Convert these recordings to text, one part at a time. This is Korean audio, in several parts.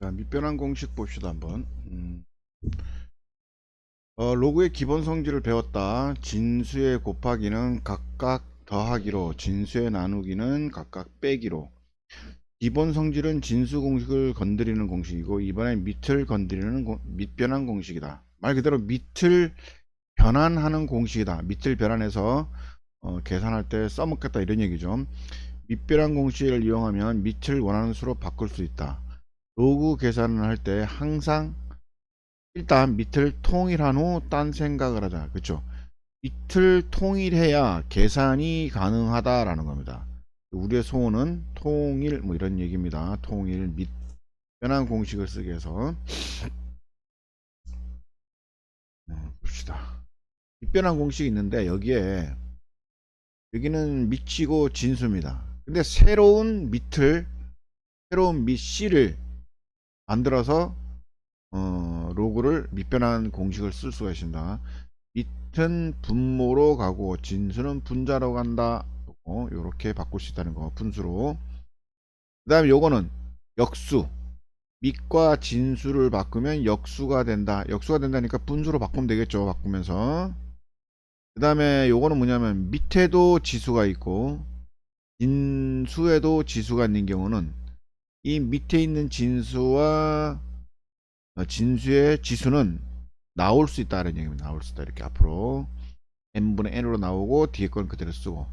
자, 밑변환 공식 봅시다 한번. 음. 어, 로그의 기본 성질을 배웠다. 진수의 곱하기는 각각 더하기로, 진수의 나누기는 각각 빼기로. 기본 성질은 진수 공식을 건드리는 공식이고 이번엔 밑을 건드리는 공- 밑변환 공식이다. 말 그대로 밑을 변환하는 공식이다. 밑을 변환해서 어, 계산할 때 써먹겠다 이런 얘기죠. 밑변환 공식을 이용하면 밑을 원하는 수로 바꿀 수 있다. 로그 계산을 할 때 항상 일단 밑을 통일한 후 딴 생각을 하자. 그렇죠? 밑을 통일해야 계산이 가능하다라는 겁니다. 우리의 소원은 통일 뭐 이런 얘기입니다. 통일 밑 변환 공식을 쓰기 위해서 네, 봅시다. 밑변환 공식이 있는데 여기에 여기는 밑이고 진수입니다. 근데 새로운 밑을 새로운 밑 C를 만들어서 어, 로그를 밑변환 공식을 쓸 수가 있습니다. 밑은 분모로 가고 진수는 분자로 간다. 어, 이렇게 바꿀 수 있다는 거 분수로. 그 다음에 요거는 역수. 밑과 진수를 바꾸면 역수가 된다. 역수가 된다니까 분수로 바꾸면 되겠죠. 바꾸면서. 그 다음에 요거는 뭐냐면 밑에도 지수가 있고 진수에도 지수가 있는 경우는 이 밑에 있는 진수와 어, 진수의 지수는 나올 수 있다는 얘기입니다. 나올 수 있다. 이렇게 앞으로 n분의 n으로 나오고 뒤에 건 그대로 쓰고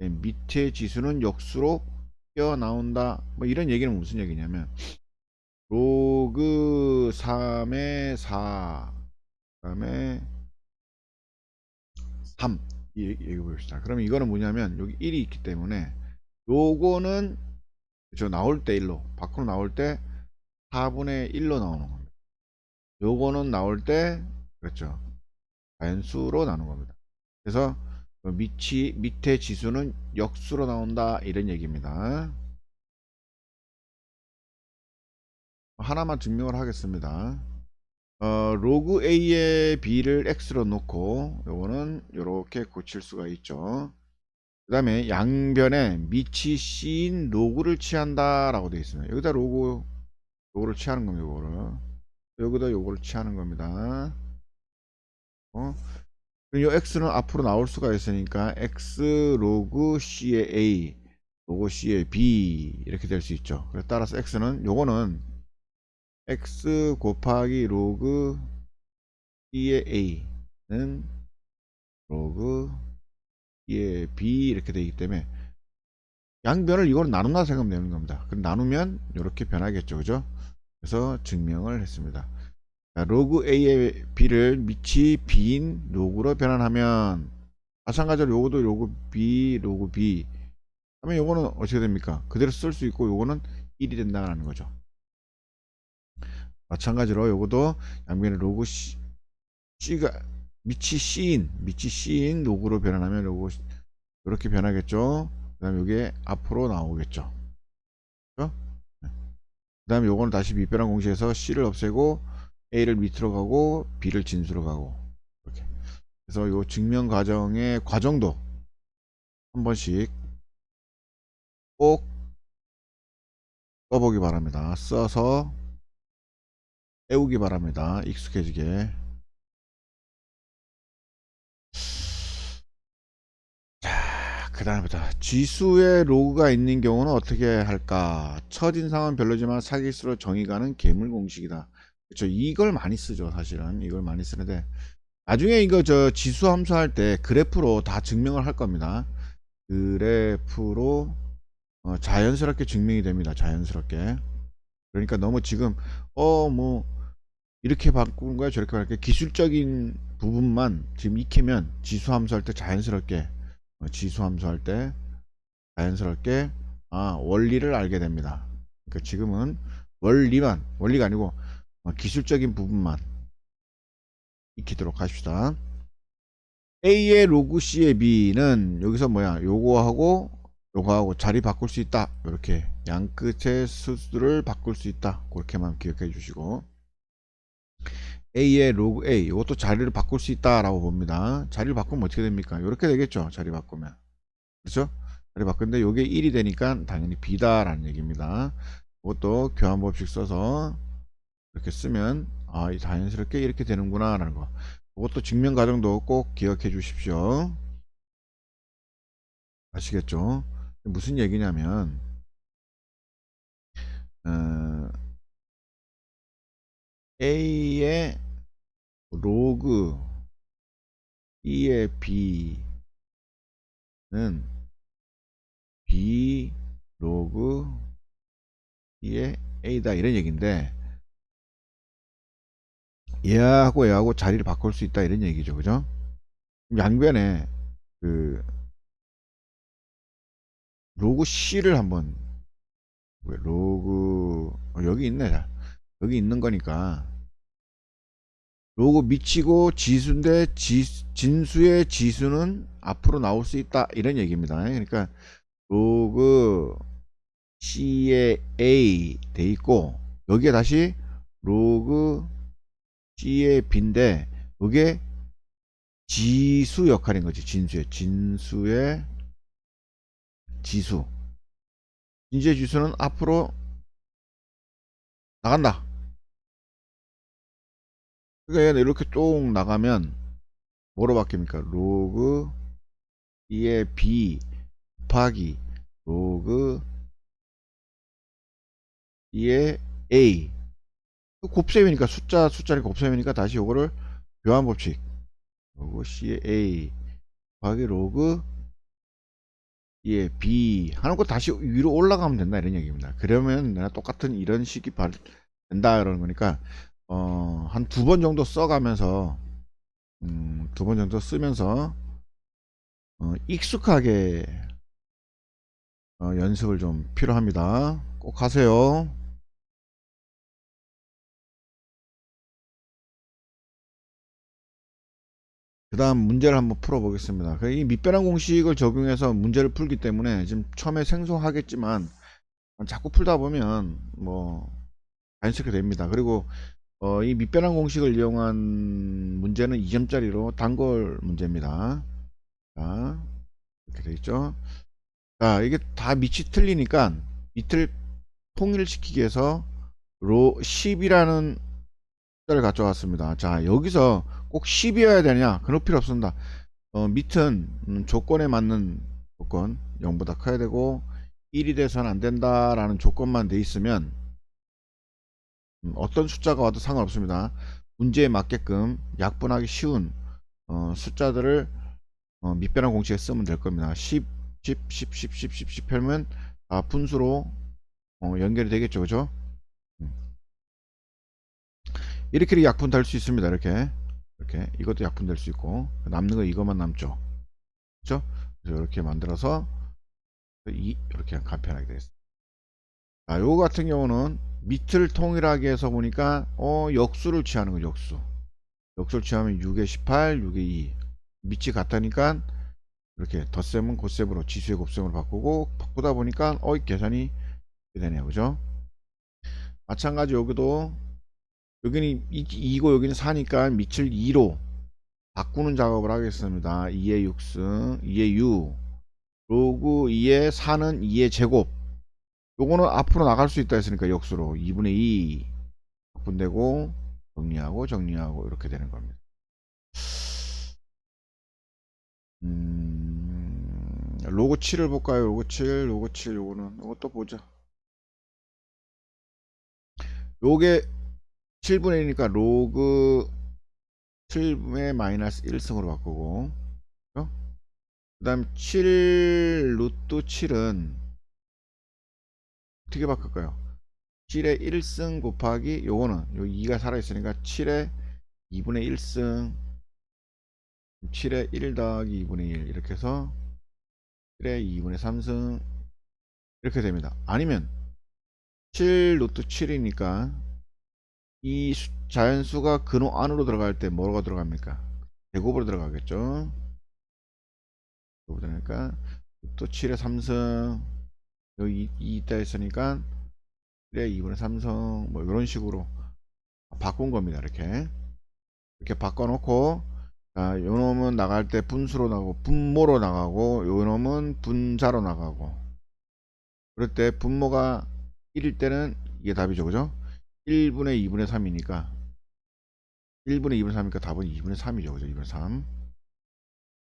예, 밑에 지수는 역수로 뛰어나온다. 뭐 이런 얘기는 무슨 얘기냐면 로그 3의 4 그다음에 3이 얘기 봅시다. 그러면 이거는 뭐냐면 여기 1이 있기 때문에 요거는 저 나올 때 1로 밖으로 나올 때 4분의 1로 나오는 겁니다. 요거는 나올 때 그렇죠. 자연수로 나오는 겁니다. 그래서 밑이 밑에 지수는 역수로 나온다 이런 얘기입니다. 하나만 증명을 하겠습니다. 어, 로그 A의 B를 X로 놓고 요거는 이렇게 고칠 수가 있죠. 그 다음에 양변에 밑이 C인 로그를 취한다 라고 되어 있습니다. 여기다 로그 요거를 취하는 겁니다. 요거를 여기다 요거를 취하는 겁니다. 어? 요 x는 앞으로 나올 수가 있으니까 x 로그 c의 a 로그 c의 b 이렇게 될 수 있죠. 그래서 따라서 x는 요거는 x 곱하기 로그 c의 a는 로그 c의 b 이렇게 되기 때문에 양변을 이걸 나눈다 생각하면 되는 겁니다. 그럼 나누면 이렇게 변하겠죠. 그죠? 그래서 증명을 했습니다. 자, 로그 A의 B를 밑이 B인 로그로 변환하면 마찬가지로 요거도 로그 B, 로그 B 하면 요거는 어떻게 됩니까? 그대로 쓸 수 있고 요거는 1이 된다는 거죠. 마찬가지로 요거도 양변의 로그 C, C가 밑이 C인, 밑이 C인 로그로 변환하면 요거 이렇게 변하겠죠. 그 다음에 요게 앞으로 나오겠죠. 그 다음에 요거는 다시 밑변환 공식에서 C를 없애고 A를 밑으로 가고 B를 진수로 가고 이렇게 그래서 요 증명 과정의 과정도 한 번씩 꼭 써보기 바랍니다. 써서 외우기 바랍니다. 익숙해지게 그 다음부터 지수의 로그가 있는 경우는 어떻게 할까? 첫인상은 별로지만 사기수로 정의 가는 괴물 공식이다. 그렇죠 이걸 많이 쓰죠 사실은. 이걸 많이 쓰는데 나중에 이거 저 지수 함수 할 때 그래프로 다 증명을 할 겁니다. 그래프로 어, 자연스럽게 증명이 됩니다 자연스럽게. 그러니까 너무 지금 어 뭐 이렇게 바꾸는 거야 저렇게 바꾸는 거야. 기술적인 부분만 지금 익히면 지수 함수 할 때 자연스럽게 어, 지수 함수 할 때 자연스럽게 아 원리를 알게 됩니다. 그러니까 지금은 원리만 원리가 아니고 어, 기술적인 부분만 익히도록 합시다. A의 로그 C의 B는 여기서 뭐야 요거하고 요거하고 자리 바꿀 수 있다 이렇게 양 끝의 수를 바꿀 수 있다 그렇게만 기억해 주시고 A의 로그 A 이것도 자리를 바꿀 수 있다라고 봅니다. 자리를 바꾸면 어떻게 됩니까? 이렇게 되겠죠. 자리 바꾸면 그렇죠? 자리 바꾸는데 이게 1이 되니까 당연히 B다라는 얘기입니다. 이것도 교환법칙 써서 이렇게 쓰면 아, 이 자연스럽게 이렇게 되는구나 라는 거. 그것도 증명 과정도 꼭 기억해 주십시오. 아시겠죠? 무슨 얘기냐면 어, A의 로그 E의 B는 B 로그 E의 A다. 이런 얘기인데 얘하고 얘하고 자리를 바꿀 수 있다. 이런 얘기죠. 그죠? 양변에 그 로그 C를 한번 왜 로그 어, 여기 있네. 자. 여기 있는 거니까. 로그 미치고 지수인데 지, 진수의 지수는 앞으로 나올 수 있다. 이런 얘기입니다. 그러니까 로그 C의 A 돼 있고 여기에 다시 로그 C의 B인데 이게 지수 역할인 거지 진수의 진수의 지수. 진수의 지수는 앞으로 나간다 그러니까 얘는 이렇게 쭉 나가면 뭐로 바뀝니까? 로그 E의 B 곱하기 로그 E의 A. 곱셈이니까 숫자 숫자를 곱셈이니까 다시 요거를 교환 법칙. 로그 C의 A 곱하기 로그 E의 B. 하는 거 다시 위로 올라가면 된다 이런 얘기입니다. 그러면 내가 똑같은 이런 식이 발- 된다 그러는 거니까 어, 한 두 번 정도 써가면서 음, 두 번 정도 쓰면서 어, 익숙하게 어, 연습을 좀 필요합니다 꼭 하세요 그 다음 문제를 한번 풀어 보겠습니다. 그이 밑변환 공식을 적용해서 문제를 풀기 때문에 지금 처음에 생소하겠지만 자꾸 풀다 보면 뭐 자연스럽게 됩니다. 그리고 어, 이 밑변환 공식을 이용한 문제는 2점짜리로 단골 문제입니다. 자, 이렇게 돼 있죠. 자, 이게 다 밑이 틀리니까 밑을 통일시키기 위해서 로 10이라는 숫자를 가져왔습니다. 자, 여기서 꼭 10이어야 되냐? 그럴 필요 없습니다. 어, 밑은 음, 조건에 맞는 조건 0보다 커야 되고 1이 돼서는 안 된다라는 조건만 돼 있으면 음, 어떤 숫자가 와도 상관없습니다. 문제에 맞게끔 약분하기 쉬운 어, 숫자들을 어, 밑변환 공식에 쓰면 될 겁니다. 10, 10, 10, 10, 10, 10, 10 하면 다 분수로 어, 연결이 되겠죠, 그죠? 음. 이렇게 약분 될수 있습니다. 이렇게 이렇게 이것도 약분 될 수 있고 남는 거 이것만 남죠. 그렇죠? 그래서 이렇게 만들어서 이 이렇게 간편하게 되겠습니다. 자, 요거 같은 경우는 밑을 통일하게 해서 보니까 어 역수를 취하는 거죠. 역수. 역수를 취하면 6에 18, 6에 2. 밑이 같다니까 이렇게 덧셈은 곱셈으로 지수의 곱셈으로 바꾸고 바꾸다 보니까 어 계산이 되네요. 그죠? 마찬가지 여기도 여기는 2고 여기는 4니까 밑을 2로 바꾸는 작업을 하겠습니다. 2의 6승, 2의 6, 로그 2의 4는 2의 제곱. 요거는 앞으로 나갈 수 있다 했으니까 역수로 2분의 2 바꾼되고 정리하고 정리하고 이렇게 되는 겁니다. 음, 로고 7을 볼까요? 로고 7, 로고 7 요거는 요것도 보자. 요게 7분의 1이니까 로그 7분의 마이너스 1승으로 바꾸고 그 다음 7 루트 7은 어떻게 바꿀까요? 7의 1승 곱하기 요거는 요 2가 살아있으니까 7의 2분의 1승 7의 1 더하기 2분의 1 이렇게 해서 7의 2분의 3승 이렇게 됩니다. 아니면 7 루트 7이니까 이 수- 자연수가 근호 안으로 들어갈 때 뭐가 들어갑니까? 제곱으로 들어가겠죠. 그러니까 또 7의 3승 여기 2 있다 했으니까 7의 2분의 3승 뭐 이런 식으로 바꾼 겁니다. 이렇게 이렇게 바꿔놓고 자, 요 놈은 나갈 때 분수로 나가고 분모로 나가고 요 놈은 분자로 나가고 그럴 때 분모가 1일 때는 이게 답이죠. 그죠? 1분의 2분의 3이니까 1분의 2분의 3이니까 답은 2분의 3이죠. 그죠? 2분의 3.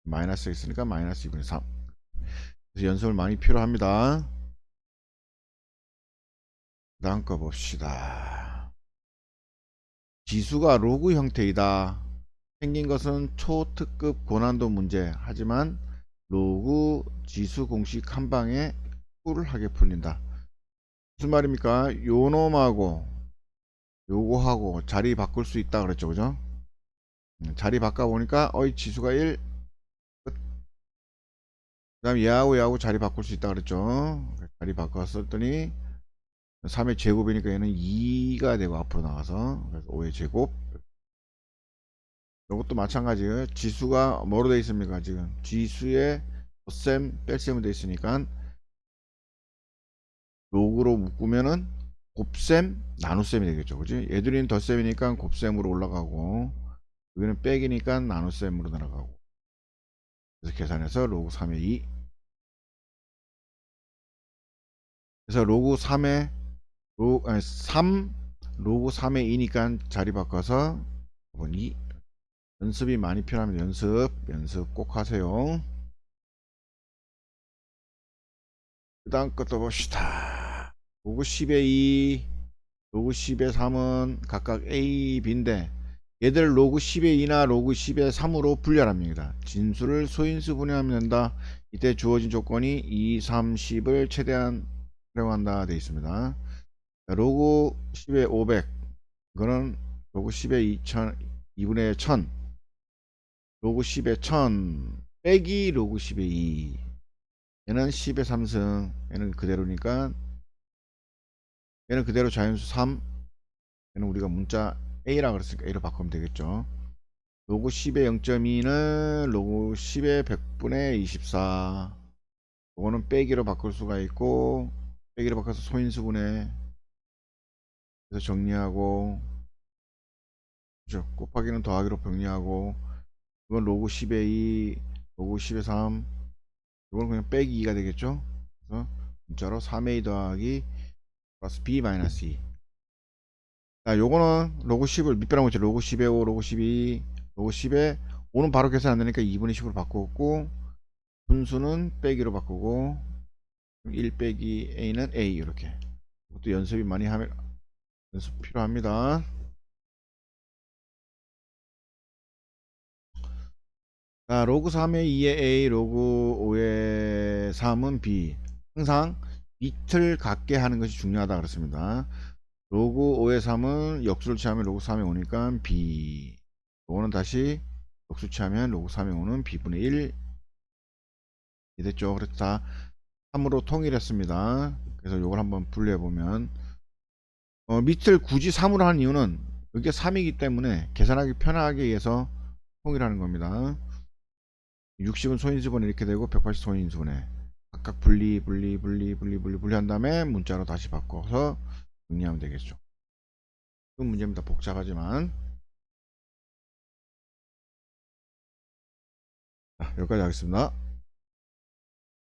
마이너스 있으니까 마이너스 2분의 3. 그래서 연습을 많이 필요합니다. 다음 거 봅시다. 지수가 로그 형태이다. 생긴 것은 초특급 고난도 문제. 하지만 로그 지수 공식 한 방에 꿀하게 풀린다. 무슨 말입니까? 요 놈하고 요거하고 자리 바꿀 수 있다 그랬죠. 그죠? 음, 자리 바꿔 보니까 어이 지수가 1그 다음 얘하고 얘하고 자리 바꿀 수 있다 그랬죠. 자리 바꿨었더니 3의 제곱이니까 얘는 2가 되고 앞으로 나가서 그래서 5의 제곱 이것도 마찬가지예요. 지수가 뭐로 되어 있습니까? 지금 지수에 덧셈, 뺄셈으로 되어 있으니까 로그로 묶으면은 곱셈, 나눗셈이 되겠죠. 그지? 얘들이는 덧셈이니까 곱셈으로 올라가고 여기는 빼기니까 나눗셈으로 날아가고 그래서 계산해서 로그 3의 2 그래서 로그 3의 로, 아니, 3 로그 3의 2니까 자리 바꿔서 5번 2 연습이 많이 필요합니다. 연습 연습 꼭 하세요. 그 다음 것도 봅시다. 로그 10의 2 로그 10의 3은 각각 A, B인데 얘들 로그 10의 2나 로그 10의 3으로 분열합니다. 진수를 소인수 분해하면 된다. 이때 주어진 조건이 2, 3, 10을 최대한 활용한다 되어 있습니다. 로그 10의 500 이거는 로그 10의 2000 2분의 1000 로그 10의 1000 빼기 로그 10의 2 얘는 10의 3승. 얘는 그대로니까 얘는 그대로 자연수 3 얘는 우리가 문자 A라 그랬으니까 A로 바꾸면 되겠죠. 로그 10의 0.2는 로그 10의 100분의 24 이거는 빼기로 바꿀 수가 있고 빼기로 바꿔서 소인수분해 그래서 정리하고 그죠? 곱하기는 더하기로 정리하고 이건 로그 10의 2 로그 10의 3 이건 그냥 빼기 2가 되겠죠? 그래서 문자로 3a 더하기 플러스 b 마이너스 2 자, 요거는 로그 10을 밑배랑 있죠. 로그 10에 5, 로그 12, 로그 10에 5는 바로 계산 안 되니까 2분의 10으로 바꾸고 분수는 빼기로 바꾸고 1 빼기 a는 a 이렇게. 이것도 연습이 많이 하면 연습 필요합니다. 자, 로그 3의 2의 a, 로그 5의 3은 b. 항상 밑을 같게 하는 것이 중요하다 그렇습니다. 로그 5의 3은 역수를 취하면 로그 3에 오니까 b. 요거는 다시 역수 취하면 로그 3에 오는 b분의 1 됐죠? 그래서 다 3으로 통일했습니다. 그래서 요걸 한번 분류해 보면 어, 밑을 굳이 3으로 하는 이유는 여기가 3이기 때문에 계산하기 편하게 위해서 통일하는 겁니다 60은 소인수분해 이렇게 되고 180 소인수분해 각각 분리 분리 분리 분리 분리 분리한 다음에 문자로 다시 바꿔서 정리하면 되겠죠. 그 문제입니다. 복잡하지만. 자, 여기까지 하겠습니다.